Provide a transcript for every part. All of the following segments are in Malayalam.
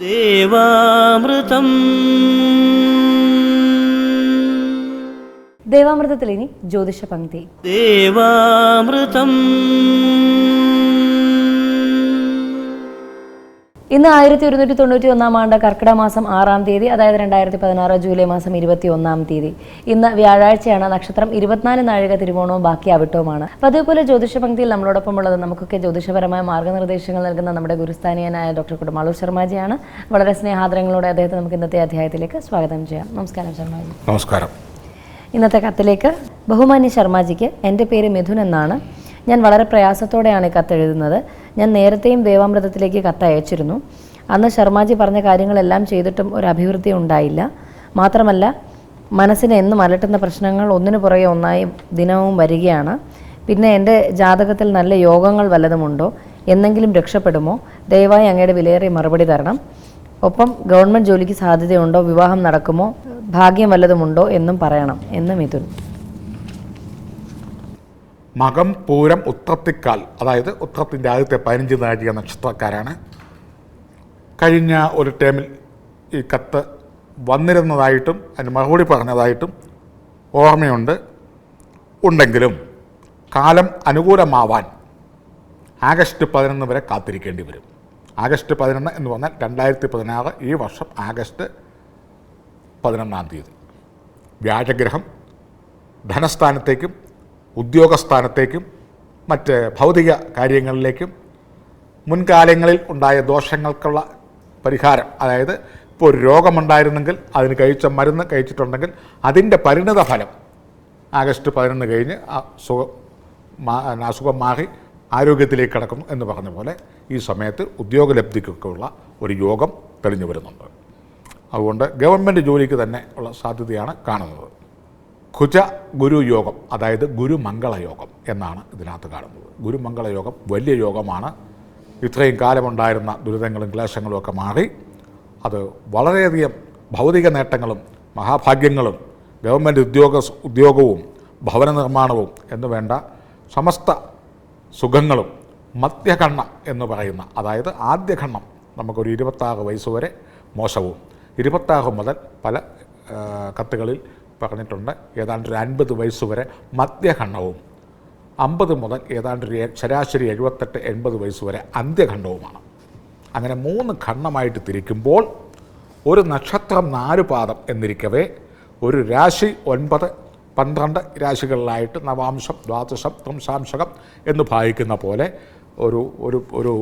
ദേവാമൃതം ദേവാമൃതത്തിൽ ഇനി ജ്യോതിഷ പങ്ക്തി ദേവാമൃതം ഇന്ന് ആയിരത്തി ഒരുന്നൂറ്റി തൊണ്ണൂറ്റി ഒന്നാം ആണ്ട് കർക്കിടക മാസം ആറാം തീയതി അതായത് രണ്ടായിരത്തി പതിനാറ് ജൂലൈ മാസം ഇരുപത്തി ഒന്നാം തീയതി. ഇന്ന് വ്യാഴാഴ്ചയാണ് നക്ഷത്രം ഇരുപത്തിനാല് നാഴിക തിരുവോണവും ബാക്കി അവിട്ടവുമാണ് അപ്പോൾ അതേപോലെ ജ്യോതിഷ പങ്ക്തിയിൽ നമ്മളോടൊപ്പം ഉള്ളത് നമുക്കൊക്കെ ജ്യോതിഷപരമായ മാർഗനിർദ്ദേശങ്ങൾ നൽകുന്ന നമ്മുടെ ഗുരുസ്ഥാനീയനായ ഡോക്ടർ കുടുംബാളൂർ ശർമാജിയാണ്. വളരെ സ്നേഹാദരങ്ങളോടെ അദ്ദേഹത്തെ നമുക്ക് ഇന്നത്തെ അധ്യായത്തിലേക്ക് സ്വാഗതം ചെയ്യാം. നമസ്കാരം ശർമാജി. നമസ്കാരം. ഇന്നത്തെ കത്തിലേക്ക് ബഹുമാന്യ ശർമാജിക്ക് എന്റെ പേര് മിഥുൻ എന്നാണ്. ഞാൻ വളരെ പ്രയാസത്തോടെയാണ് ഈ കത്തെഴുതുന്നത്. ഞാൻ നേരത്തെയും ദേവാമൃതത്തിലേക്ക് കത്ത് അയച്ചിരുന്നു. അന്ന് ശർമാജി പറഞ്ഞ കാര്യങ്ങളെല്ലാം ചെയ്തിട്ടും ഒരു അഭിവൃദ്ധി ഉണ്ടായില്ല. മാത്രമല്ല മനസ്സിനെ എന്നും അലട്ടുന്ന പ്രശ്നങ്ങൾ ഒന്നിനു പുറകെ ഒന്നായി ദിനവും വരികയാണ്. പിന്നെ എന്റെ ജാതകത്തിൽ നല്ല യോഗങ്ങൾ വല്ലതുമുണ്ടോ? എന്നെങ്കിലും രക്ഷപ്പെടുമോ? ദയവായി അങ്ങയുടെ വിലയേറിയ മറുപടി തരണം. ഒപ്പം ഗവൺമെന്റ് ജോലിക്ക് സാധ്യതയുണ്ടോ? വിവാഹം നടക്കുമോ? ഭാഗ്യം വല്ലതുമുണ്ടോ എന്നും പറയണം എന്ന് മിഥുൻ. മകം പൂരം ഉത്രത്തിക്കാൽ അതായത് ഉത്രത്തിന്റെ ആദ്യത്തെ പതിനഞ്ച് നാഴിക നക്ഷത്രക്കാരാണ്. കഴിഞ്ഞ ഒരു ടേമിൽ ഈ കത്ത് വന്നിരുന്നതായിട്ടും അതിന് മറുപടി പറഞ്ഞതായിട്ടും ഓർമ്മയുണ്ട്. ഉണ്ടെങ്കിലും കാലം അനുകൂലമാവാൻ ആഗസ്റ്റ് പതിനൊന്ന് വരെ കാത്തിരിക്കേണ്ടി വരും. ആഗസ്റ്റ് പതിനൊന്ന് എന്ന് പറഞ്ഞാൽ രണ്ടായിരത്തി പതിനാറ് ഈ വർഷം ആഗസ്റ്റ് പതിനൊന്നാം തീയതി. വ്യാഴഗ്രഹം ധനസ്ഥാനത്തേക്കും ഉദ്യോഗസ്ഥാനത്തേക്കും മറ്റ് ഭൗതിക കാര്യങ്ങളിലേക്കും മുൻകാലങ്ങളിൽ ഉണ്ടായ ദോഷങ്ങൾക്കുള്ള പരിഹാരം അതായത് ഇപ്പോൾ ഒരു രോഗമുണ്ടായിരുന്നെങ്കിൽ അതിന് കഴിച്ച മരുന്ന് കഴിച്ചിട്ടുണ്ടെങ്കിൽ അതിന്റെ പരിണിത ഫലം ആഗസ്റ്റ് പതിനൊന്ന് കഴിഞ്ഞ് അസുഖം അസുഖം മാറി ആരോഗ്യത്തിലേക്ക് കടക്കുന്നു എന്ന് പറഞ്ഞ പോലെ ഈ സമയത്ത് ഉദ്യോഗലബ്ധിക്കൊക്കെയുള്ള ഒരു യോഗം തെളിഞ്ഞു വരുന്നുണ്ട്. അതുകൊണ്ട് ഗവൺമെന്റ് ജോലിക്ക് തന്നെ ഉള്ള സാധ്യതയാണ് കാണുന്നത്. കുജ ഗുരു യോഗം അതായത് ഗുരുമംഗള യോഗം എന്നാണ് ഇതിനകത്ത് കാണുന്നത്. ഗുരുമംഗള യോഗം വലിയ യോഗമാണ്. ഇത്രയും കാലമുണ്ടായിരുന്ന ദുരിതങ്ങളും ക്ലേശങ്ങളും ഒക്കെ മാറി അത് വളരെയധികം ഭൗതിക നേട്ടങ്ങളും മഹാഭാഗ്യങ്ങളും ഗവൺമെന്റ് ഉദ്യോഗ ഉദ്യോഗവും ഭവന നിർമ്മാണവും എന്ന് വേണ്ട സമസ്ത സുഖങ്ങളും മധ്യഖണ്ണം എന്ന് പറയുന്ന അതായത് ആദ്യഖണ്ണം നമുക്കൊരു ഇരുപത്താറ് വയസ്സ് വരെ മോശവും. ഇരുപത്താറ് മുതൽ പല കത്തുകളിൽ പറഞ്ഞിട്ടുണ്ട്. ഏതാണ്ട് ഒരു അൻപത് വയസ്സ് വരെ മധ്യഖണ്ഡവും അമ്പത് മുതൽ ഏതാണ്ട് ഒരു ശരാശരി എഴുപത്തെട്ട് എൺപത് വയസ്സ് വരെ അന്ത്യഖണ്ഡവുമാണ്. അങ്ങനെ മൂന്ന് ഖണ്ഡമായിട്ട് തിരിക്കുമ്പോൾ ഒരു നക്ഷത്രം നാല് പാദം എന്നിരിക്കവേ ഒരു രാശി ഒൻപത് പന്ത്രണ്ട് രാശികളിലായിട്ട് നവാംശം ദ്വാദശം ത്രംശാംശകം എന്ന് ഭാവിക്കുന്ന പോലെ ഒരു ഒരു ഒരു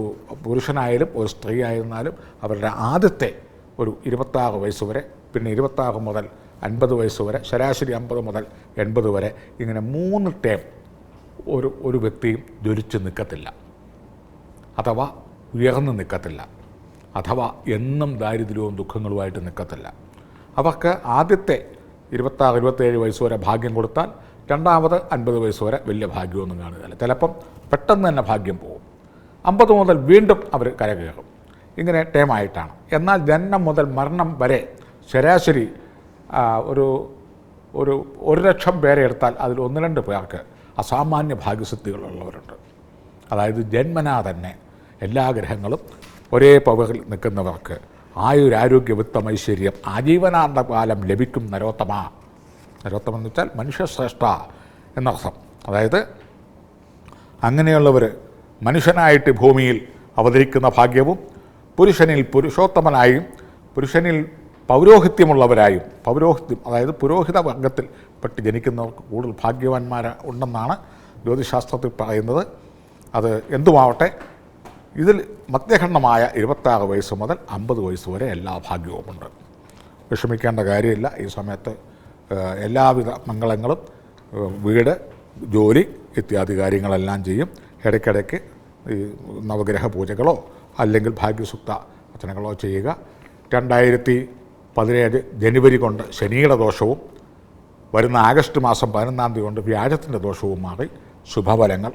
പുരുഷനായാലും ഒരു സ്ത്രീ ആയിരുന്നാലും അവരുടെ ആദ്യത്തെ ഒരു ഇരുപത്താറ് വയസ്സ് വരെ പിന്നെ ഇരുപത്താറ് മുതൽ അൻപത് വയസ്സ് വരെ ശരാശരി അമ്പത് മുതൽ എൺപത് വരെ ഇങ്ങനെ മൂന്ന് ടേം ഒരു ഒരു വ്യക്തിയും ജ്വലിച്ച് നിൽക്കത്തില്ല. അഥവാ ഉയർന്നു നിൽക്കത്തില്ല. അഥവാ എന്നും ദാരിദ്ര്യവും ദുഃഖങ്ങളുമായിട്ട് നിൽക്കത്തില്ല. അവർക്ക് ആദ്യത്തെ ഇരുപത്താറ് ഇരുപത്തേഴ് വയസ്സ് വരെ ഭാഗ്യം കൊടുത്താൽ രണ്ടാമത് അൻപത് വയസ്സ് വരെ വലിയ ഭാഗ്യമൊന്നും കാണുകയില്ല. ചിലപ്പം പെട്ടെന്ന് തന്നെ ഭാഗ്യം പോകും. അമ്പത് മുതൽ വീണ്ടും അവർ കരകയറും. ഇങ്ങനെ ടേമായിട്ടാണ് എന്നാൽ ജനനം മുതൽ മരണം വരെ ശരാശരി ഒരു ഒരു ഒരു ലക്ഷം പേരെ എടുത്താൽ അതിൽ ഒന്ന് രണ്ട് പേർക്ക് അസാമാന്യ ഭാഗ്യസിദ്ധികളുള്ളവരുണ്ട് അതായത് ജന്മനാ തന്നെ എല്ലാ ഗ്രഹങ്ങളും ഒരേ പവറിൽ നിൽക്കുന്നവർക്ക് ആയുരാരോഗ്യ വിത്തം ഐശ്വര്യം ആജീവനാന്ത കാലം ലഭിക്കും നരോത്തമ. നരോത്തമം എന്ന് വെച്ചാൽ മനുഷ്യശ്രേഷ്ഠ എന്നർത്ഥം. അതായത് അങ്ങനെയുള്ളവർ മനുഷ്യനായിട്ട് ഭൂമിയിൽ അവതരിക്കുന്ന ഭാഗ്യവും പുരുഷനിൽ പുരുഷോത്തമനായും പുരുഷനിൽ പൗരോഹിത്യമുള്ളവരായും പൗരോഹിത്യം അതായത് പുരോഹിത വർഗത്തിൽ പെട്ട് ജനിക്കുന്നവർക്ക് കൂടുതൽ ഭാഗ്യവാന്മാർ ഉണ്ടെന്നാണ് ജ്യോതിശാസ്ത്രത്തിൽ പറയുന്നത്. അത് എന്തുമാവട്ടെ ഇതിൽ മധ്യഖണ്ഡമായ ഇരുപത്താറ് വയസ്സ് മുതൽ അമ്പത് വയസ്സ് വരെ എല്ലാ ഭാഗ്യവുമുണ്ട് വിഷമിക്കേണ്ട കാര്യമില്ല. ഈ സമയത്ത് എല്ലാവിധ മംഗളങ്ങളും വീട് ജോലി ഇത്യാദി കാര്യങ്ങളെല്ലാം ചെയ്യും. ഇടയ്ക്കിടയ്ക്ക് ഈ നവഗ്രഹ പൂജകളോ അല്ലെങ്കിൽ ഭാഗ്യസുക്ത അർച്ചനകളോ ചെയ്യുക. രണ്ടായിരത്തി പതിനേഴ് ജനുവരി കൊണ്ട് ശനിയുടെ ദോഷവും വരുന്ന ആഗസ്റ്റ് മാസം പതിനൊന്നാം തീയതി കൊണ്ട് വ്യാഴത്തിന്റെ ദോഷവും മാറി ശുഭഫലങ്ങൾ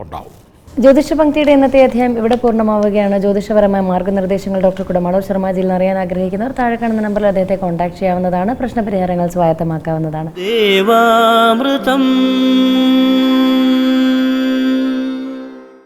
ഉണ്ടാവും. ജ്യോതിഷ പങ്ക്തിയുടെ ഇന്നത്തെ അധ്യായം ഇവിടെ പൂർണമാവുകയാണ്. ജ്യോതിഷപരമായ മാർഗനിർദ്ദേശങ്ങൾ ഡോക്ടർ കുടമാളൂർ ശർമാജിയിൽ നിന്ന് അറിയാൻ ആഗ്രഹിക്കുന്നവർ താഴെ കാണുന്ന നമ്പറിൽ അദ്ദേഹത്തെ കോൺടാക്ട് ചെയ്യാവുന്നതാണ്. പ്രശ്നപരിഹാരങ്ങൾ സ്വായത്തമാക്കാവുന്നതാണ്. ദേവാമൃതം.